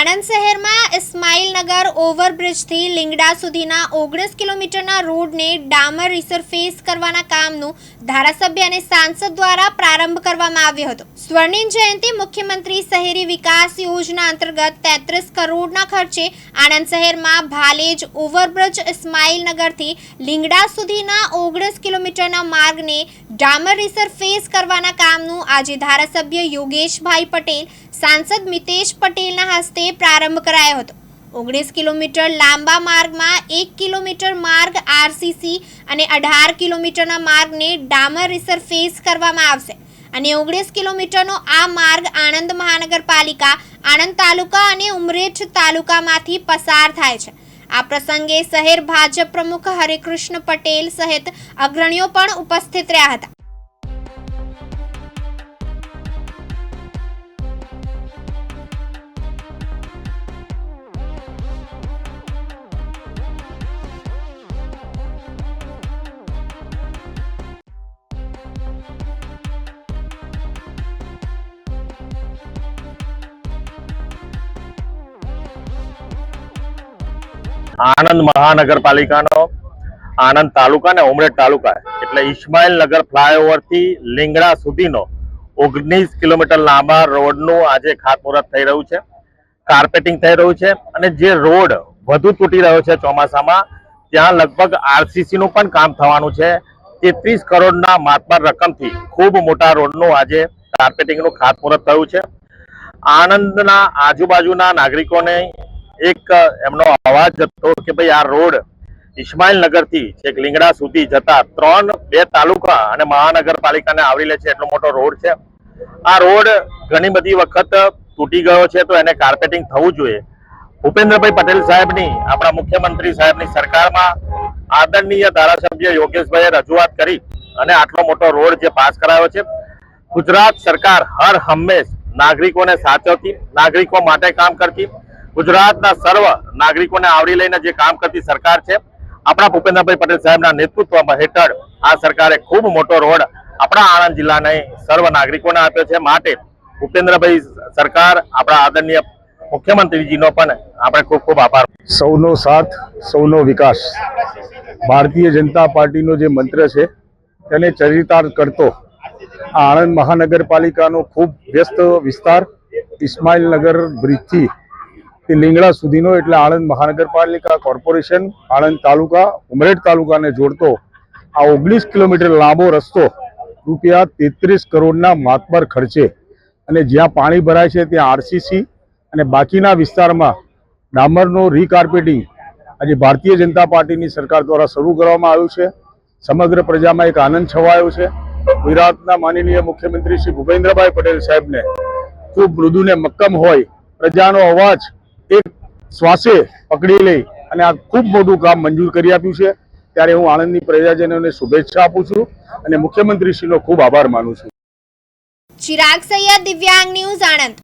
આણંદ શહેરમાં ઇસ્માઇલનગર ઓવરબ્રિજથી લીંગડા સુધીના ઓગણીસ કિલોમીટરના રોડને ડામર રિસરફેસ કરવાના કામનું ધારાસભ્ય અને સાંસદ દ્વારા પ્રારંભ કરવામાં આવ્યો હતો. સ્વર્ણિમ જયંતિ મુખ્યમંત્રી શહેરી વિકાસ યોજના અંતર્ગત તેત્રીસ કરોડના ખર્ચે આણંદ શહેરમાં ભાલેજ ઓવરબ્રિજ ઇસ્માઇલનગરથી લીંગડા સુધીના ઓગણીસ કિલોમીટરના માર્ગને ડામર રિસરફેસ કરવાના કામનું આજે ધારાસભ્ય યોગેશભાઈ પટેલ, સાંસદ મિતેશ પટેલના હસ્તે પ્રારંભ કરાયો હતો. ઓગણીસ કિલોમીટર લાંબા માર્ગમાં એક કિલોમીટર માર્ગ આરસીસી અને અઢાર કિલોમીટરના માર્ગને ડામર રિસરફેસ કરવામાં આવશે. અને ઓગણીસ કિલોમીટરનો આ માર્ગ આણંદ મહાનગરપાલિકા, આણંદ તાલુકા અને ઉમરેઠ તાલુકામાંથી પસાર થાય છે. આ પ્રસંગે શહેર ભાજપ પ્રમુખ હરેકૃષ્ણ પટેલ સહિત અગ્રણીઓ પણ ઉપસ્થિત રહ્યા હતા. આણંદ મહાનગરપાલિકાનો, આણંદ તાલુકા ને ઉમરેઠ તાલુકા. એટલે ઇસ્માઇલ નગર ફ્લાયઓવરથી લીંગડા સુધીનો ઓગણીસ કિલોમીટર લાંબા રોડનું આજે ખાતમુહૂર્ત થઈ રહ્યું છે. કાર્પેટિંગ થઈ રહ્યું છે અને જે રોડ વધુ તૂટી રહ્યો છે ચોમાસામાં, ત્યાં લગભગ આરસીસી નું પણ કામ થવાનું છે. તેત્રીસ કરોડના માતબર રકમથી ખૂબ મોટા રોડનું આજે કાર્પેટિંગનું ખાતમુહૂર્ત થયું છે. આણંદના આજુબાજુના નાગરિકોને એક, એમનો અવાજ હતો કે ભાઈ આ રોડ ઇસ્માઇલનગરથી છેક લીંગડા સુધી જતા ત્રણ, બે તાલુકા અને મહાનગરપાલિકાને આવરી લે છે, એટલો મોટો રોડ છે. આ રોડ ઘણી બધી વખત તૂટી ગયો છે, તો એને કાર્પેટિંગ થવું જોઈએ. ભૂપેન્દ્રભાઈ પટેલ સાહેબની, આપણા મુખ્યમંત્રી સાહેબની સરકારમાં આદરણીય ધારાસભ્ય યોગેશભાઈએ રજૂઆત કરી અને આટલો મોટો રોડ જે પાસ કરાયો છે. ગુજરાત સરકાર હર હંમેશ નાગરિકોને સાચવતી, નાગરિકો માટે કામ કરતી ગુજરાતના સર્વ નાગરિકોને આવરી લઈને જે કામ કરતી સરકાર છે, આપણા ભૂપેન્દ્રભાઈ પટેલ સાહેબના નેતૃત્વમાં હેઠળ આ સરકારે ખૂબ મોટો રોડ આપણા આણંદ જિલ્લાને સર્વ નાગરિકોને આપ્યો છે. માટે ભૂપેન્દ્રભાઈ સરકાર, આપણા આદરણીય મુખ્યમંત્રીજીનો પણ આપણે ખૂબ ખૂબ આભાર. સૌનો સાથ, સૌનો વિકાસ. ભારતીય જનતા પાર્ટીનો જે મંત્ર છે, તેને ચરિતાર્થ કરતો આણંદ મહાનગરપાલિકાનો ખૂબ વ્યસ્ત વિસ્તાર, ઇસ્માઇલનગર બ્રિજથી તે લીંગડા સુધીનો એટલે આણંદ મહાનગરપાલિકા કોર્પોરેશન, આણંદ તાલુકા, ઉમરેઠ તાલુકાને જોડતો આ ઓગણીસ કિલોમીટર લાંબો રસ્તો રૂપિયા તેત્રીસ કરોડના માતબર ખર્ચે. અને જ્યાં પાણી ભરાય છે ત્યાં આરસીસી અને બાકીના વિસ્તારમાં ડામરનો રીકાર્પેટિંગ આજે ભારતીય જનતા પાર્ટીની સરકાર દ્વારા શરૂ કરવામાં આવ્યું છે. સમગ્ર પ્રજામાં એક આનંદ છવાયો છે. ગુજરાતના માનનીય મુખ્યમંત્રી શ્રી ભૂપેન્દ્રભાઈ પટેલ સાહેબને ખૂબ મૃદુને મક્કમ હોય પ્રજાનો અવાજ એક શ્વાસે પકડી લઈ અને આ ખૂબ મોટું કામ મંજૂર કરી આપ્યું છે. ત્યારે હું આણંદની પ્રજાજનોને શુભેચ્છા આપું છું અને મુખ્યમંત્રીશ્રીનો ખૂબ આભાર માનું છું. ચિરાગ સૈયદ દિવ્યાંગ ન્યૂઝ આણંદ.